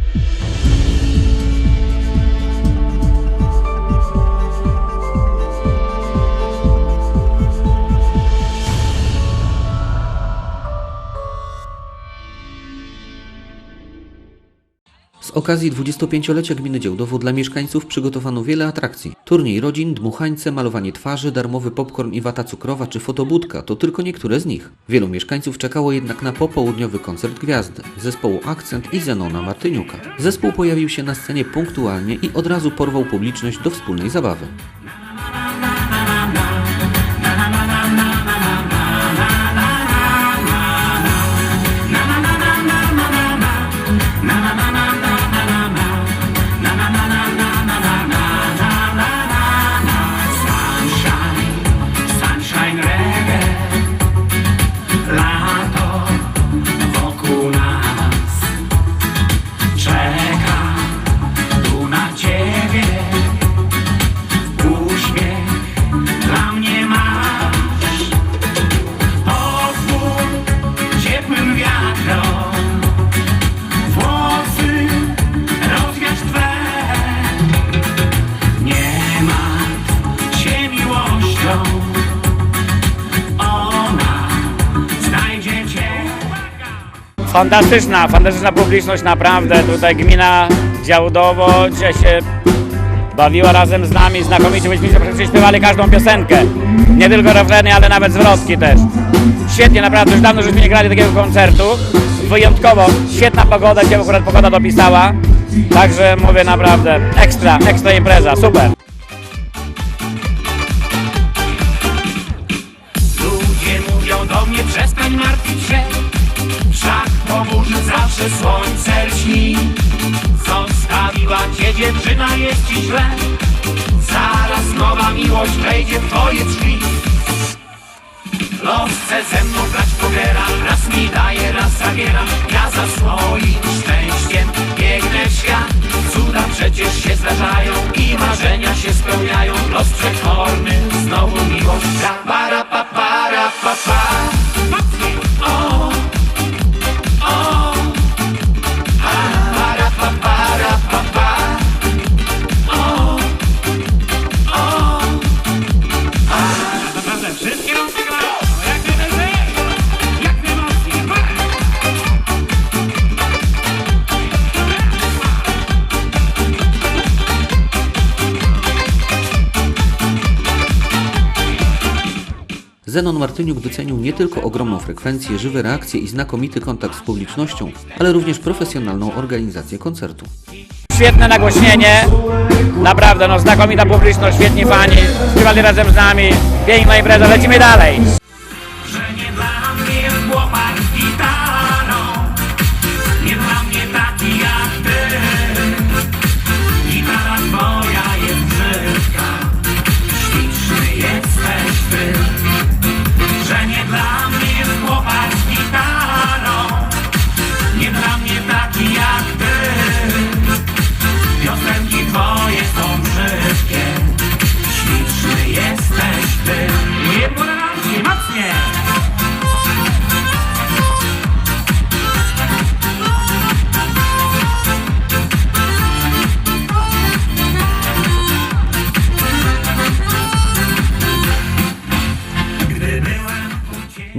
Thank you. Okazji 25-lecia gminy Działdowo dla mieszkańców przygotowano wiele atrakcji. Turniej rodzin, dmuchańce, malowanie twarzy, darmowy popcorn i wata cukrowa czy fotobudka to tylko niektóre z nich. Wielu mieszkańców czekało jednak na popołudniowy koncert gwiazdy, zespołu Akcent i Zenona Martyniuka. Zespół pojawił się na scenie punktualnie i od razu porwał publiczność do wspólnej zabawy. Fantastyczna, fantastyczna publiczność, naprawdę. Tutaj gmina Działdowo dzisiaj się bawiła razem z nami. Znakomicie byśmy prześpiewali każdą piosenkę. Nie tylko refreny, ale nawet zwrotki też. Świetnie, naprawdę. Już dawno żeśmy nie grali takiego koncertu. Wyjątkowo świetna pogoda, dzisiaj akurat pogoda dopisała. Także mówię naprawdę, ekstra, ekstra impreza, super. Słońce lśni. Zostawiła cię dziewczyna, jest ci źle. Zaraz nowa miłość wejdzie w twoje drzwi. Los chce ze mną grać w pokera. Raz mi daje, raz zabiera. Ja za swoim szczęściem biegnę w świat. Cuda przecież się zdarzają I marzenia się spełniają. Los przekorny znowu miłość da Zenon Martyniuk docenił nie tylko ogromną frekwencję, żywe reakcje i znakomity kontakt z publicznością, ale również profesjonalną organizację koncertu. Świetne nagłośnienie, naprawdę, no znakomita publiczność, świetni fani, śpiewali razem z nami, piękna impreza, lecimy dalej.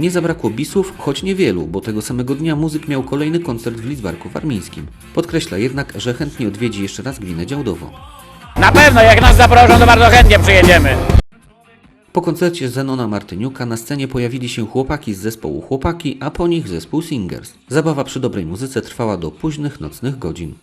Nie zabrakło bisów, choć niewielu, bo tego samego dnia muzyk miał kolejny koncert w Lidzbarku Warmińskim. Podkreśla jednak, że chętnie odwiedzi jeszcze raz gminę Działdowo. Na pewno, jak nas zaproszą, to bardzo chętnie przyjedziemy. Po koncercie Zenona Martyniuka na scenie pojawili się chłopaki z zespołu Chłopaki, a po nich zespół Singers. Zabawa przy dobrej muzyce trwała do późnych nocnych godzin.